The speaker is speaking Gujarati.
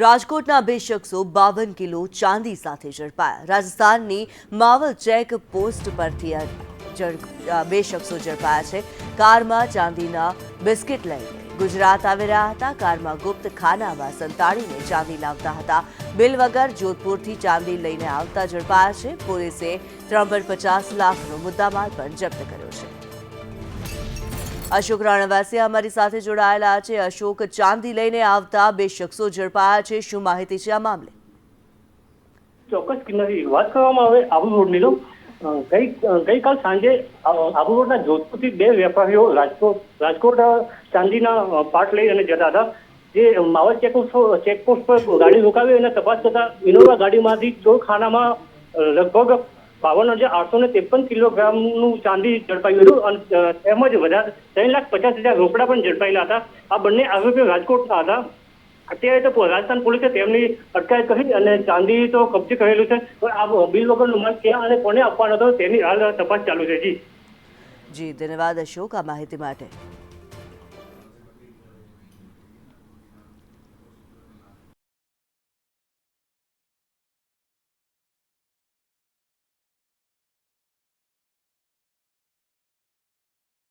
રાજકોટના બે શખ્સો બાવન કિલો ચાંદી સાથે ઝડપાયા. રાજસ્થાનની માવલ ચેક પોસ્ટ પરથી બે શખ્સો ઝડપાયા છે. કારમાં ચાંદીના બિસ્કિટ લઈને ગુજરાત આવી રહ્યા હતા. કારમાં ગુપ્ત ખાનામાં સંતાડીને ચાંદી લાવતા હતા. બિલ વગર જોધપુરથી ચાંદી લઈને આવતા ઝડપાયા છે. પોલીસે ત્રણ પચાસ લાખનો મુદ્દામાલ પણ જપ્ત કર્યો છે. અશોક રાણાવાસી અમારી સાથે જોડાયેલા છે. અશોક, ચાંદી લઈને આવતા બે શખ્સો ઝડપાયા છે. શું માહિતી છે આ મામલે? ચોક્કસ કિન્નરી, વાત કરવામાં આવે આબુ રોડની તો. ગઈકાલ સાંજે આબુ રોડના જોધપુરથી બે વેપારીઓ રાજકોટ રાજકોટ ચાંદીના પાટ લઈ અને જતા હતા. જે માવલ ચેકપોસ્ટ ચેકપોસ્ટ પર ગાડી રોકાવી અને તપાસ કરતા ઇનોવા ગાડીમાંથી ચોરખાનામાં ખાનામાં લગભગ બાવન હજાર આઠસો ને ત્રેપન કિલોગ્રામનું ચાંદી ઝડપાયું હતું અને તેમજ વધારે ત્રણ લાખ પચાસ હજાર રોકડા પણ ઝડપાયેલા હતા. આ બંને આરોપીઓ રાજકોટના હતા. અત્યારે તો રાજસ્થાન પોલીસે તેમની અટકાયત કરી અને ચાંદી તો કબજે કરેલું છે. પણ આ બિલ વગરનું માલ ક્યાં અને કોને આપવાનો હતો તેની હાલ તપાસ ચાલુ છે જી જી, ધન્યવાદ અશોક, આ માહિતી માટે.